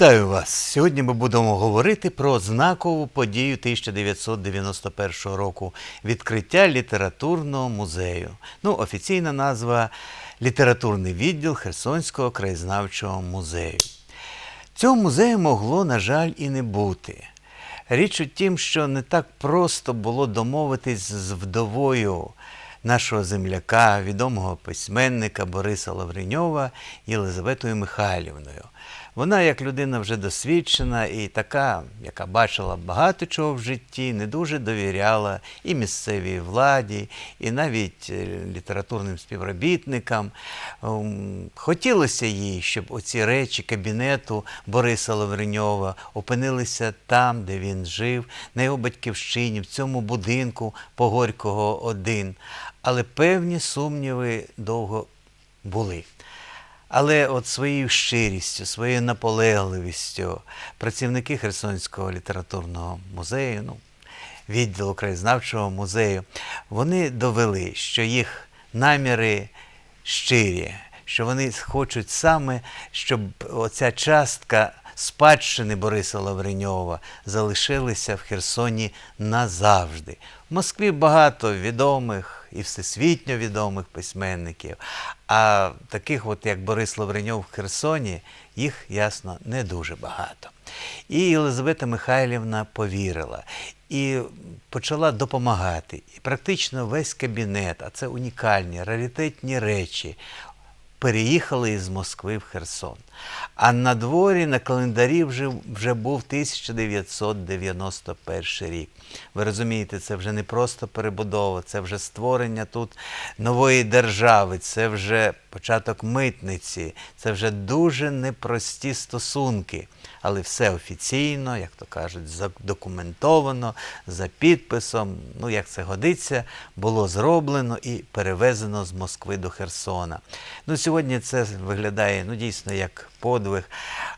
Вітаю вас! Сьогодні ми будемо говорити про знакову подію 1991 року відкриття літературного музею. Ну, офіційна назва літературний відділ Херсонського краєзнавчого музею. Цього музею могло, на жаль, і не бути. Річ у тім, що не так просто було домовитись з вдовою нашого земляка, відомого письменника Бориса Лавреньова Єлизаветою Михайлівною. Вона, як людина вже досвідчена і така, яка бачила багато чого в житті, не дуже довіряла і місцевій владі, і навіть е, літературним співробітникам. Ем, Хотілося їй, щоб оці речі кабінету Бориса Лавреньова опинилися там, де він жив, на його батьківщині, в цьому будинку Погорького 1. Але певні сумніви довго були. Але от своєю щирістю, своєю наполегливістю працівники Херсонського літературного музею, ну, відділу краєзнавчого музею, вони довели, що їх наміри щирі, що вони хочуть саме, щоб оця частка спадщини Бориса Лавреньова залишилася в Херсоні назавжди. В Москві багато відомих і всесвітньо відомих письменників, а таких, от як Борис Лавреньов в Херсоні, їх ясно не дуже багато. І Єлизавета Михайлівна повірила і почала допомагати. І практично весь кабінет, а це унікальні, раритетні речі, переїхали із Москви в Херсон. А на дворі на календарі вже, вже був 1991 рік. Ви розумієте, це вже не просто перебудова, це вже створення тут нової держави, це вже початок митниці, це вже дуже непрості стосунки. Але все офіційно, як то кажуть, задокументовано, за підписом, ну як це годиться, було зроблено і перевезено з Москви до Херсона. Ну, сьогодні це виглядає ну, дійсно як подвиг.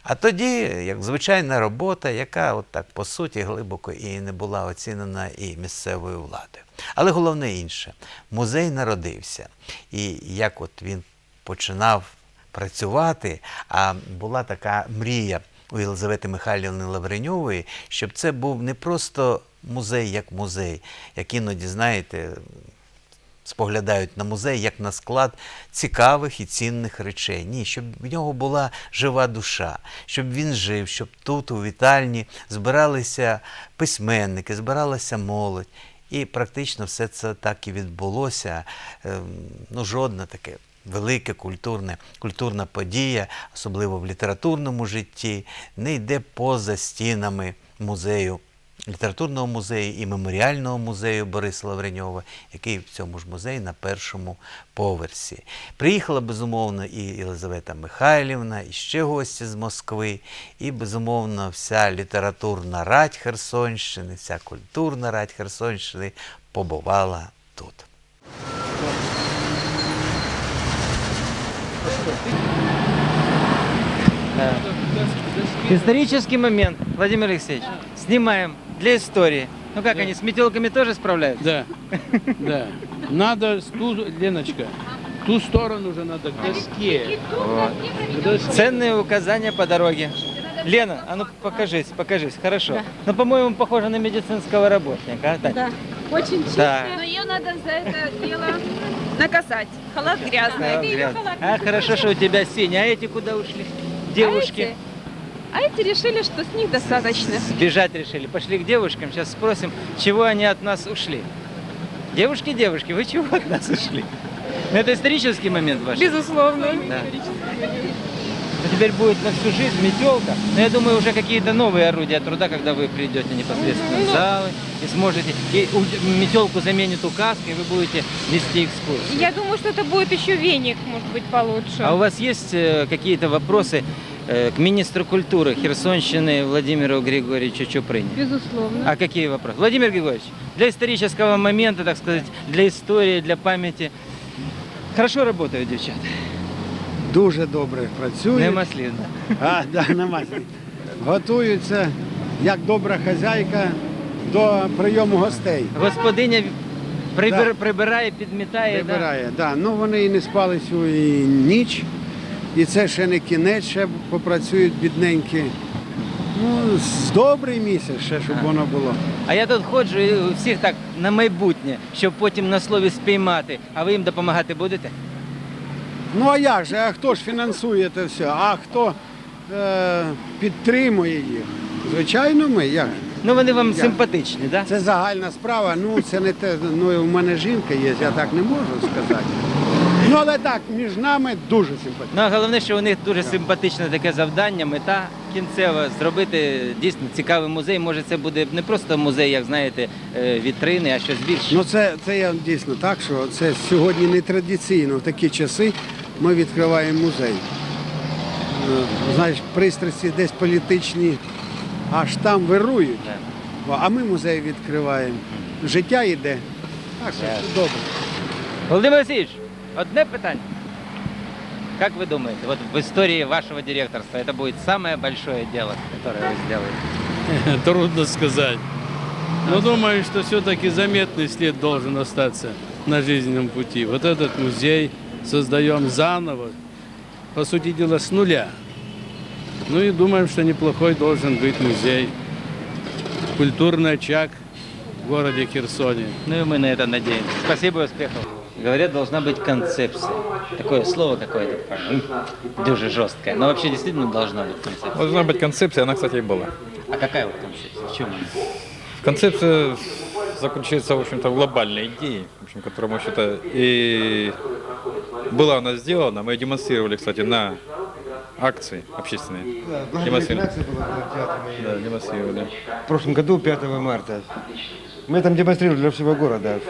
А тоді, як звичайна робота, яка от так по суті глибоко і не була оцінена і місцевою владою. Але головне інше, музей народився. І як от він починав працювати, а була така мрія у Єлизавети Михайлівни Лавреньової, щоб це був не просто музей як музей, як іноді, знаєте, споглядають на музей як на склад цікавих і цінних речей. Ні, щоб в нього була жива душа, щоб він жив, щоб тут, у вітальні, збиралися письменники, збиралася молодь. І практично все це так і відбулося. Ем, Ну, жодне таке велике культурне, культурна подія, особливо в літературному житті, не йде поза стінами музею. Літературного музею і меморіального музею Бориса Лавреньова, який в цьому ж музеї на першому поверсі. Приїхала безумовно і Єлизавета Михайлівна, і ще гості з Москви, і безумовно вся літературна радь Херсонщини, вся культурна радь Херсонщини побувала тут. Исторический момент, Владимир Алексеевич. Снимаем для истории. Ну как они, с метелками тоже справляются? Да, да. Надо ту, Леночка, ту сторону уже надо к доске. К доске. Ценные указания по дороге. Лена, а ну покажись, покажись, хорошо. Ну, по-моему, похоже на медицинского работника. а, Тань? Да, очень чистая. Да. Но ее надо за это дело наказать. Халат грязный. Да, халат. А, хорошо, что у тебя синий. А эти куда ушли? Девушки. А эти, а эти решили, что с них достаточно. Сбежать решили. Пошли к девушкам. Сейчас спросим, чего они от нас ушли. Девушки, девушки, вы чего от нас ушли? Ну, Это исторический момент ваш? Безусловно. Да. Ну, теперь будет на всю жизнь метелка. Но я думаю, уже какие-то новые орудия труда, когда вы придете непосредственно в залы и сможете. И метелку заменит указка, и вы будете вести экскурсию. Я думаю, что это будет еще веник, может быть, получше. А у вас есть э, какие-то вопросы к министру культуры Херсонщины Владимиру Григорьевичу Чупрыне? Безусловно. А какие вопросы? Владимир Григорьевич, для исторического момента, так сказать, для истории, для памяти. Хорошо работают девчата. Дуже добре працюють. Нема слід. А, да, нема слів. Готуються як добра хазяйка до прийому гостей. Господиня прибир, Да. прибирає, підмітає. да? Прибирає. Да. Ну вони і не спали цю і ніч. І це ще не кінець, ще попрацюють бідненькі. Ну, з добрий місяць ще, щоб воно було. А я тут ходжу і у всіх так на майбутнє, щоб потім на слові спіймати. А ви їм допомагати будете? Ну а як же? А хто ж фінансує це все? А хто е, підтримує їх? Звичайно, ми. Як? же? Ну вони вам симпатичні, так? Да? Це загальна справа. Ну це не те. Ну у мене жінка є, я так не можу сказати. Ну але так, між нами дуже симпатично. Ну головне, що у них дуже симпатичне таке завдання, мета кінцева зробити дійсно цікавий музей. Може, це буде не просто музей, як знаєте, е, вітрини, а щось більше. Ну це, це я дійсно так, що це сьогодні не традиційно. В такі часи ми відкриваємо музей. Е, Знаєш, пристрасті десь політичні аж там вирують. А ми музей відкриваємо. Життя йде. Так що все добре. Володимир Васильевич, одне питання. Как вы думаете, вот в истории вашего директорства это будет самое большое дело, которое вы сделаете? Трудно сказать. Но думаю, что все-таки заметный след должен остаться на жизненном пути. Вот этот музей создаем заново, по сути дела, с нуля. Ну и думаем, что неплохой должен быть музей. Культурный очаг в городе Херсоне. Ну и мы на это надеемся. Спасибо и успехов. Говорят, должна быть концепция. Такое слово какое-то дуже жесткое. Но вообще действительно должна быть концепция. Должна быть концепция, она, кстати, и была. А какая вот концепция? В чем она? Концепция заключается, в общем-то, в глобальной идее, в общем, которая, в общем-то, и была она сделана. Мы ее демонстрировали, кстати, на акции общественные. демонстрировали. Да, демонстрировали. В прошлом году, 5 марта. Мы там демонстрировали для всего города.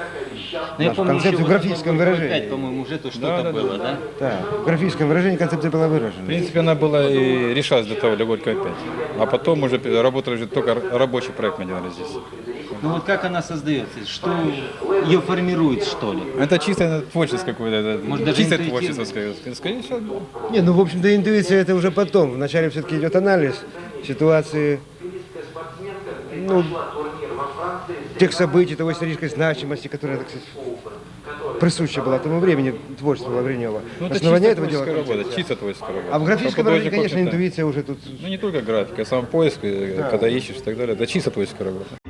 Ну, я помню, концепцию в графическом выражении. пять, по-моему, уже то что-то Да, да, было, да? Да, в графическом выражении концепция была В выражена. принципе, она была и решалась для того, для Горького 5. А потом уже работали уже только рабочий проект мы делали здесь. Ну вот как она создается? Что ее формирует, что ли? Это чисто творческое какое-то, Может, даже чистое интуитивно? творчество, скорее, скорее всего, да. Не, ну, в общем-то, интуиция это уже потом. Вначале все-таки идет анализ ситуации, ну, тех событий, того исторической значимости, которая, так сказать, присуща была тому времени, творчество Лавренева. Ну, это Основание этого дела работа, чисто творческая работа. А в графическом художник, конечно, интуиция уже тут... Ну не только графика, сам поиск, э, когда ищешь и так далее. Это чисто творческая работа.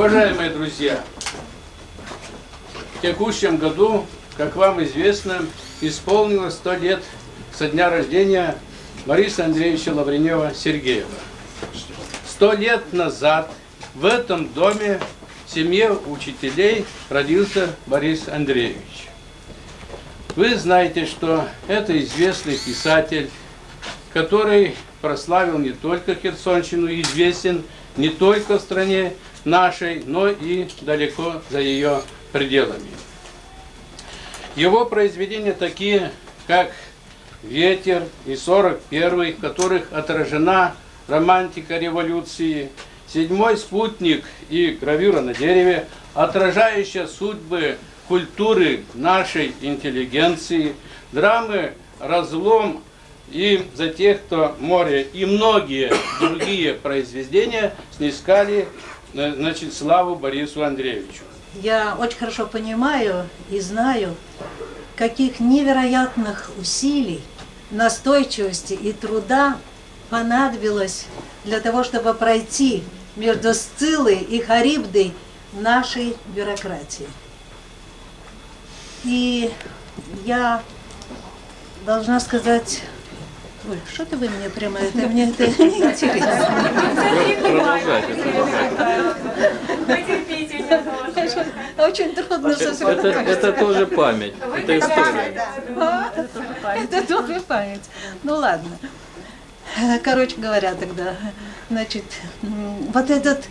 Уважаемые друзья, в текущем году, как вам известно, исполнилось 100 лет со дня рождения Бориса Андреевича Лавренева Сергеева. Сто лет назад в этом доме в семье учителей родился Борис Андреевич. Вы знаете, что это известный писатель, который прославил не только Херсонщину, известен не только в стране нашей, но и далеко за ее пределами. Его произведения такие, как «Ветер» и «41», в которых отражена романтика революции, «Седьмой спутник» и «Гравюра на дереве», отражающая судьбы культуры нашей интеллигенции, драмы «Разлом» и «За тех, кто море» и многие другие произведения снискали значит, славу Борису Андреевичу. Я очень хорошо понимаю и знаю, каких невероятных усилий, настойчивости и труда понадобилось для того, чтобы пройти между Сциллой и Харибдой нашей бюрократии. И я должна сказать... Ой, что-то вы мне прямо это, мне это не интересно. Продолжайте, продолжайте. Очень трудно Это, сосредоточиться. это тоже память, это история. А, Это тоже память. Ну ладно. Короче говоря, тогда, значит, вот этот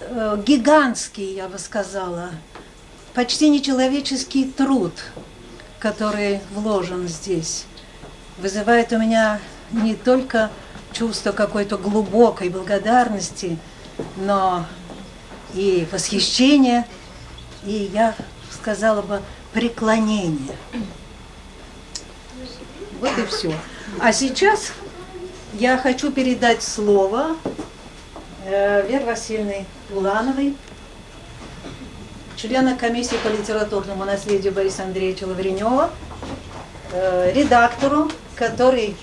э, гигантский, я бы сказала, почти нечеловеческий труд, который вложен здесь, вызывает у меня не только чувство какой-то глубокой благодарности, но и восхищение, и я сказала бы преклонение. Вот и все. А сейчас я хочу передать слово э, Вере Васильевне Улановой, члена комиссии по литературному наследию Бориса Андреевича Лавренева, э, редактору, который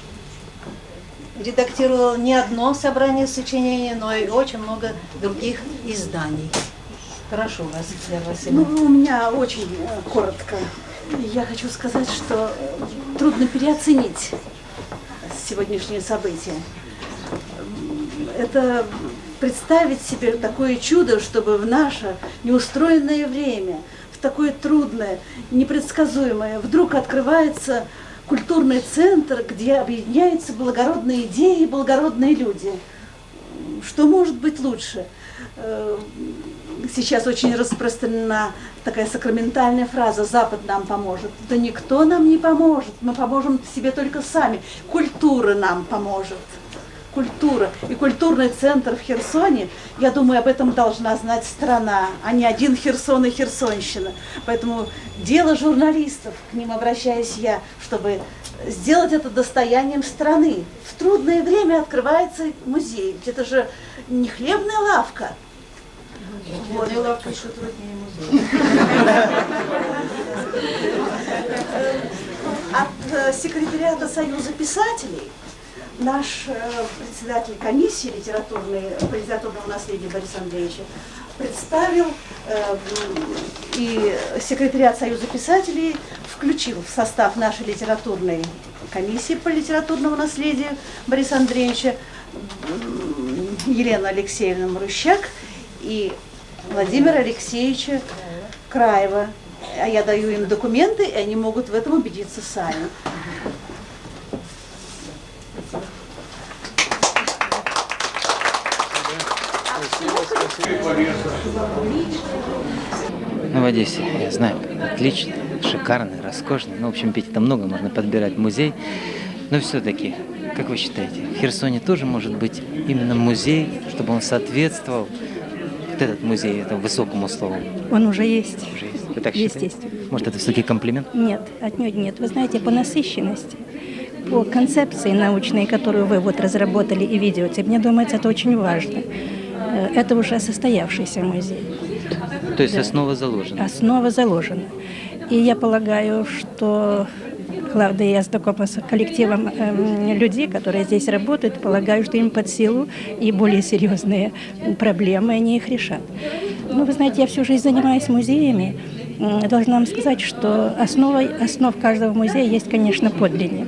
редактировал не одно собрание сочинений, но и очень много других изданий. Прошу вас, Ну, Васильевна. у меня очень э, коротко. Я хочу сказать, что трудно переоценить сегодняшние события. Это представить себе такое чудо, чтобы в наше неустроенное время, в такое трудное, непредсказуемое, вдруг открывается культурный центр, где объединяются благородные идеи и благородные люди. Что может быть лучше? Э, Сейчас очень распространена такая сакраментальная фраза «Запад нам поможет». Да никто нам не поможет, мы поможем себе только сами. Культура нам поможет. Культура. И культурный центр в Херсоне, я думаю, об этом должна знать страна, а не один Херсон и Херсонщина. Поэтому дело журналистов, к ним обращаюсь я, чтобы сделать это достоянием страны. В трудное время открывается музей. Ведь это же не хлебная лавка, вот. еще труднее музей. От э, секретариата Союза писателей наш э, председатель комиссии литературной, по литературному наследию Борис Андреевич представил э, и секретариат Союза писателей включил в состав нашей литературной комиссии по литературному наследию Бориса Андреевича Елену Алексеевну Марущак и Владимира Алексеевича Краева. А я даю им документы, и они могут в этом убедиться сами. Ну, в Одессе, я знаю, отлично, шикарный, роскошный. Ну, в общем, Петя, там много можно подбирать музей. Но все-таки, как вы считаете, в Херсоне тоже может быть именно музей, чтобы он соответствовал вот этот музей, этому высокому слову? Он уже есть. Уже есть. Вы так считаете? Естественно. Может, это все-таки комплимент? Нет, отнюдь нет. Вы знаете, по насыщенности, по концепции научной, которую вы вот разработали и ведете, мне думается, это очень важно. Э, Это уже состоявшийся музей. То есть Да. основа заложена. Основа заложена. И я полагаю, что главное, я знакома с коллективом эм, людей, которые здесь работают, полагаю, что им под силу и более серьезные проблемы, они их решат. Ну, вы знаете, я всю жизнь занимаюсь музеями. Должна вам сказать, что основой основ каждого музея есть, конечно, подлинник.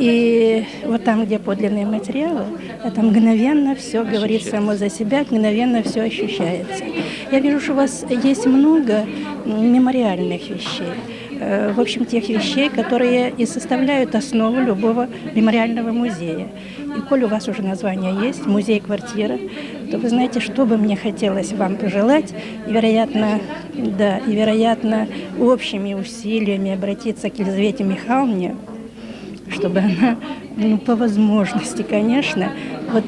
И вот там, где подлинные материалы, это мгновенно все говорит само за себя, мгновенно все ощущается. Я вижу, что у вас есть много мемориальных вещей. Э, В общем, тех вещей, которые и составляют основу любого мемориального музея. И коль у вас уже название есть, музей-квартира, то вы знаете, что бы мне хотелось вам пожелать, и, вероятно, да, и, вероятно, общими усилиями обратиться к Елизавете Михайловне, чтобы она, ну, по возможности, конечно, вот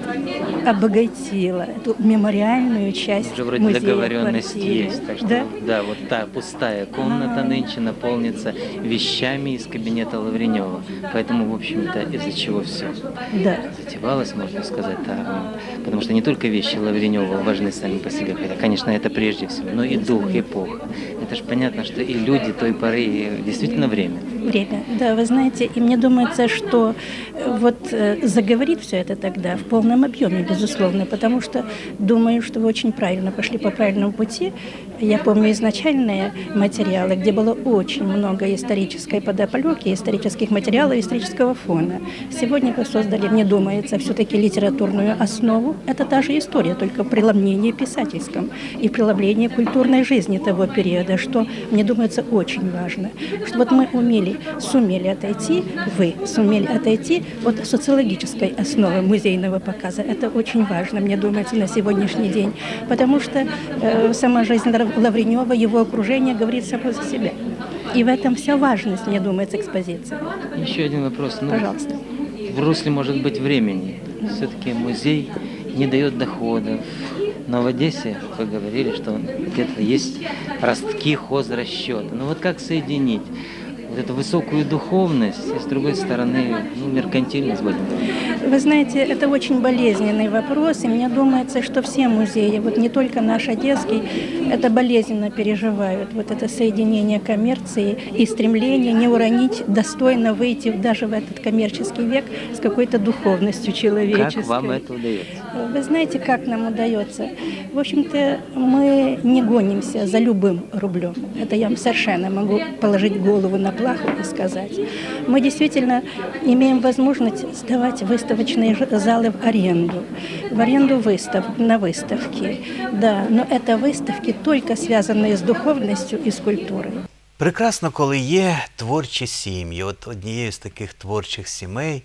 обогатила эту мемориальную часть Уже вроде музея договоренность квартиры. есть. Так что, да? да? вот та пустая комната нынче наполнится вещами из кабинета Лавренева. Поэтому, в общем-то, из-за чего все Да. затевалось, можно сказать. Ну, Потому что не только вещи Лавренева важны сами по себе, хотя, конечно, это прежде всего, но и дух эпоха. Это же понятно, что и люди той поры, и действительно время. Время. Да, вы знаете, и мне думается, что вот э, заговорит все это тогда в полном объеме, безусловно, потому что думаю, что вы очень правильно пошли по правильному пути. Я помню изначальные материалы, где было очень много исторической подоплеки, исторических материалов, исторического фона. Сегодня вы создали, мне думается, все-таки литературную основу. Это та же история, только в писательском и преломлении культурной жизни того периода, что, мне думается, очень важно. Что вот мы умели, сумели отойти, вы сумели отойти от социологической основы музейного показа. Это очень важно, мне думается, на сегодняшний день. Потому что э, сама жизнь Лав- Лавренева, его окружение говорит само за себя. И в этом вся важность, мне думается, экспозиции. Еще один вопрос. Ну, Пожалуйста. В русле, может быть, времени. Все-таки музей не дает доходов. Но в Одессе вы говорили, что где-то есть ростки хозрасчета. Ну вот как соединить вот эту высокую духовность и, с другой стороны, ну, меркантильность, будем говорить? Вы знаете, это очень болезненный вопрос, и мне думается, что все музеи, вот не только наш Одесский, это болезненно переживают. Вот это соединение коммерции и стремление не уронить, достойно выйти в- даже в этот коммерческий век с какой-то духовностью человеческой. Как вам это удается? Вы знаете, как нам удается? В общем-то, мы не гонимся за любым рублем. Это я вам совершенно могу положить голову на плаху и сказать. Мы действительно имеем возможность сдавать выставочные ж- залы в аренду. В аренду выстав, на выставки. Да, но это выставки только связанные с духовностью и с культурой. Прекрасно, коли є творчі сім'ї. От однією з таких творчих сімей,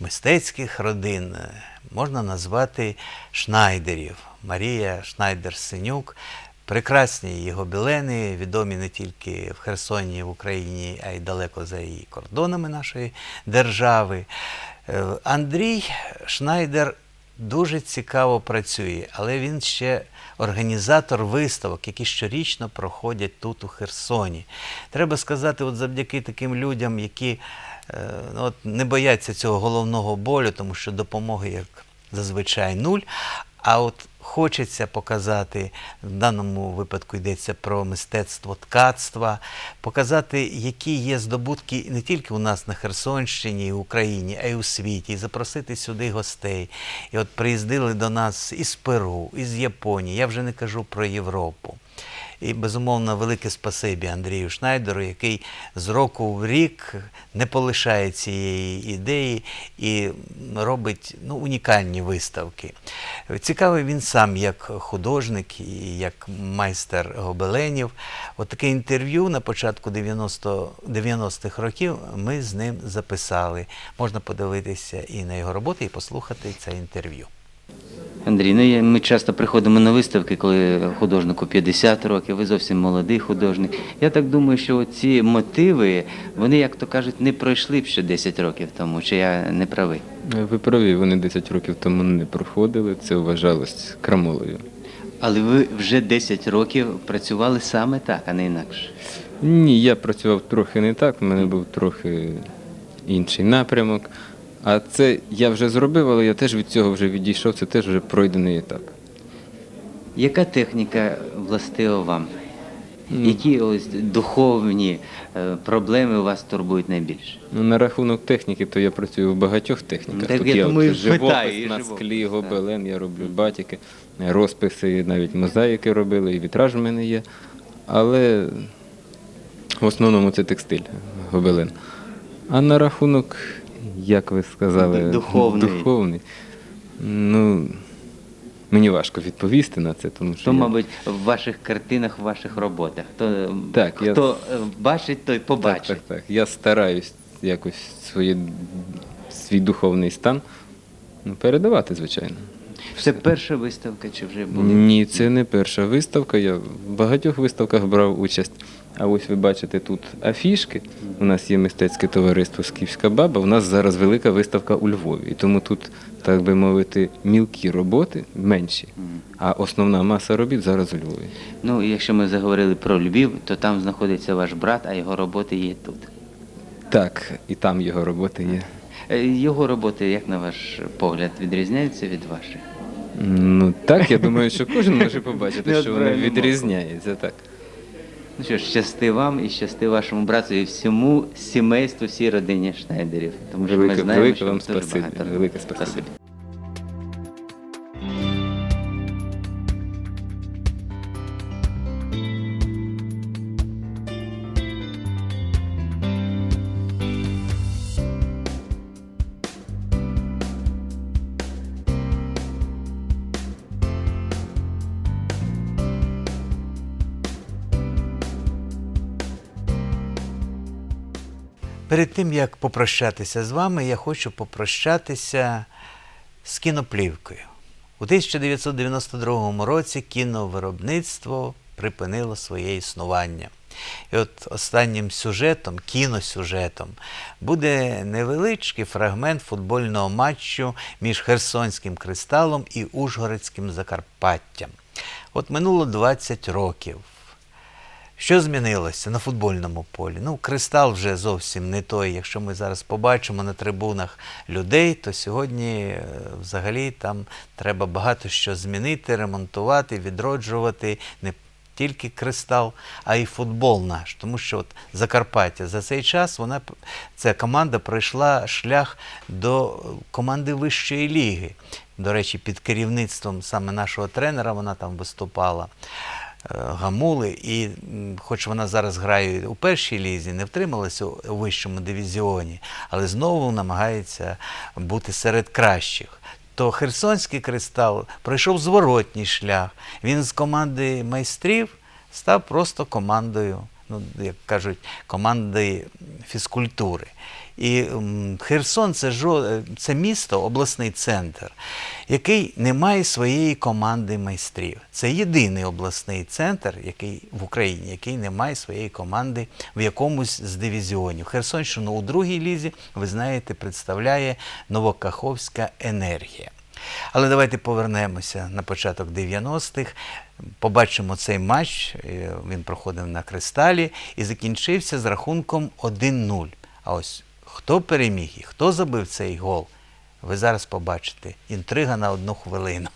мистецьких родин, е, можна назвати Шнайдерів. Марія Шнайдер-Синюк. Прекрасні її гобілени, відомі не тільки в Херсоні, в Україні, а й далеко за її кордонами нашої держави. Е, Андрій Шнайдер дуже цікаво працює, але він ще організатор виставок, які щорічно проходять тут у Херсоні. Треба сказати, от завдяки таким людям, які ну, от, не бояться цього головного болю, тому що допомоги, як зазвичай, нуль. А от хочеться показати, в даному випадку йдеться про мистецтво ткацтва, показати, які є здобутки не тільки у нас на Херсонщині і в Україні, а й у світі, і запросити сюди гостей. І от приїздили до нас із Перу, із Японії, я вже не кажу про Європу. І безумовно велике спасибі Андрію Шнайдеру, який з року в рік не полишає цієї ідеї і робить ну, унікальні виставки. Цікавий він сам як художник і як майстер гобеленів. От таке інтерв'ю на початку 90 90-х років ми з ним записали. Можна подивитися і на його роботи, і послухати це інтерв'ю. Андрій, ну я- ми часто приходимо на виставки, коли художнику 50 років, ви зовсім молодий художник. Я так думаю, що ці мотиви, вони, як то кажуть, не пройшли б ще 10 років тому, чи я не правий. Ви праві, вони 10 років тому не проходили, це вважалось крамолою. Але ви вже 10 років працювали саме так, а не інакше. Ні, я працював трохи не так, у мене був трохи інший напрямок. А це я вже зробив, але я теж від цього вже відійшов, це теж вже пройдений етап. Яка техніка властива вам? Які ось духовні е, проблеми вас турбують найбільше? Ну, на рахунок техніки, то я працюю в багатьох техніках. Так Тут я є думаю, от живопис питаю, на живопис, склі, гобелен, я роблю батіки, розписи, навіть мозаїки робили, і вітраж в мене є. Але в основному це текстиль, гобелен. А на рахунок як ви сказали, Духовний. духовний. Ну, мені важко відповісти на це, тому що. Що, я- мабуть, в ваших картинах, в ваших роботах? Хто, Так, хто е, бачить, той побачить. Так, так, так. Я стараюсь якось свої, свій духовний стан ну, передавати, звичайно. Це перша виставка, чи вже були? Ні, це не перша виставка. Я в багатьох виставках брав участь. А ось ви бачите тут афішки. У нас є мистецьке товариство Скіфська баба. У нас зараз велика виставка у Львові. І тому тут, так би мовити, мілкі роботи менші. А основна маса робіт зараз у Львові. Ну, якщо ми заговорили про Львів, то там знаходиться ваш брат, а його роботи є тут. Так, і там його роботи є. Е, Його роботи, як на ваш погляд, відрізняються від ваших? Ну так, я думаю, що кожен може побачити, що вони відрізняються. Так. Ну що ж, щасти вам і щасти вашому брату і всьому сімейству, всій родині Шнайдерів. Тому що Велике- ми знаємо, велике що вам спасибі, велике спасибі. Тим як попрощатися з вами, я хочу попрощатися з кіноплівкою. У 1992 році кіновиробництво припинило своє існування. І от останнім сюжетом, кіносюжетом, буде невеличкий фрагмент футбольного матчу між Херсонським кристалом і Ужгородським Закарпаттям. От минуло 20 років. Що змінилося на футбольному полі? Ну, кристал вже зовсім не той. Якщо ми зараз побачимо на трибунах людей, то сьогодні е, взагалі там треба багато що змінити, ремонтувати, відроджувати не тільки кристал, а й футбол наш. Тому що от Закарпаття за цей час вона ця команда пройшла шлях до команди вищої ліги. До речі, під керівництвом саме нашого тренера вона там виступала. Е, Гамули, і хоч вона зараз грає у першій лізі, не втрималася у у вищому дивізіоні, але знову намагається бути серед кращих. То Херсонський кристал пройшов зворотній шлях. Він з команди майстрів став просто командою, ну, як кажуть, командою фізкультури. І Херсон це, жо- це місто, обласний центр, який не має своєї команди майстрів. Це єдиний обласний центр, який в Україні, який не має своєї команди в якомусь з дивізіонів. Херсонщину у другій лізі, ви знаєте, представляє Новокаховська енергія. Але давайте повернемося на початок 90-х. Побачимо цей матч. е, Він проходив на кристалі і закінчився з рахунком 1-0. А ось хто переміг і хто забив цей гол, ви зараз побачите. Інтрига на одну хвилину.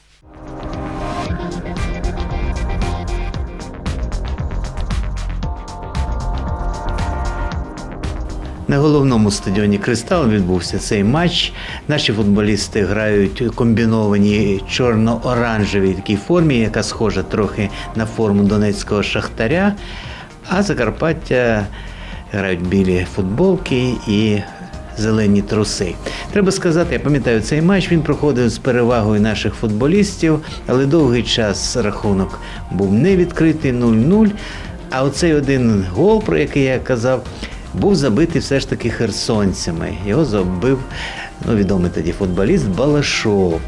На головному стадіоні Кристал відбувся цей матч. Наші футболісти грають у комбінованій чорно-оранжевій такій формі, яка схожа трохи на форму донецького шахтаря. А Закарпаття грають білі футболки і зелені труси. Треба сказати, я пам'ятаю цей матч. Він проходив з перевагою наших футболістів, але довгий час рахунок був не відкритий 0-0. А оцей один гол, про який я казав, був забитий все ж таки херсонцями. Його забив ну, відомий тоді футболіст Балашов.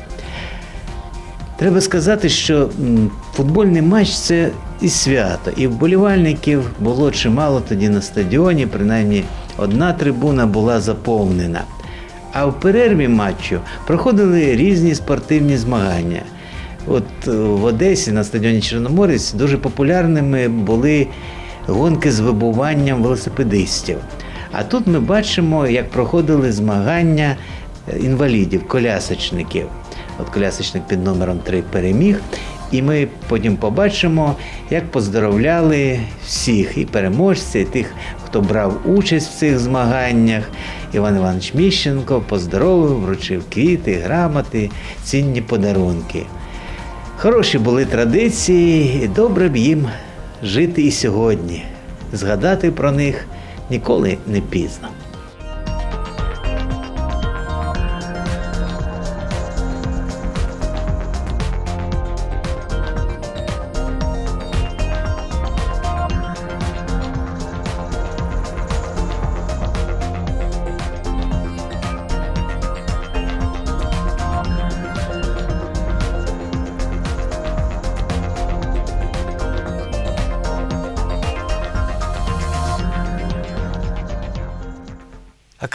Треба сказати, що футбольний матч це і свято, і вболівальників було чимало тоді на стадіоні, принаймні одна трибуна була заповнена. А в перерві матчу проходили різні спортивні змагання. От е, в Одесі на стадіоні Чорноморець дуже популярними були гонки з вибуванням велосипедистів. А тут ми бачимо, як проходили змагання е, інвалідів, колясочників. От колясочник під номером 3 переміг. І ми потім побачимо, як поздоровляли всіх і переможців, і тих, хто брав участь в цих змаганнях. Іван Іванович Міщенко поздоровив, вручив квіти, грамоти, цінні подарунки. Хороші були традиції, і добре б їм жити і сьогодні. Згадати про них ніколи не пізно.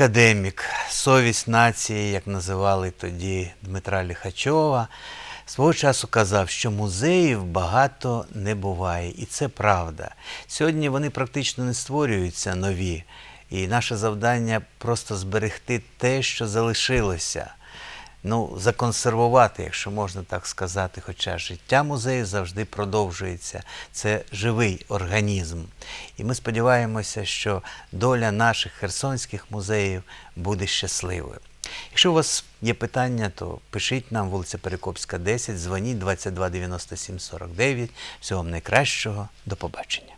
Академік, совість нації, як називали тоді Дмитра Ліхачова, свого часу казав, що музеїв багато не буває. І це правда. Сьогодні вони практично не створюються нові. І наше завдання просто зберегти те, що залишилося. Ну, законсервувати, якщо можна так сказати, хоча життя музею завжди продовжується. Це живий організм. І ми сподіваємося, що доля наших херсонських музеїв буде щасливою. Якщо у вас є питання, то пишіть нам вулиця Перекопська, 10, дзвоніть 22 97 49. Всього вам найкращого. До побачення.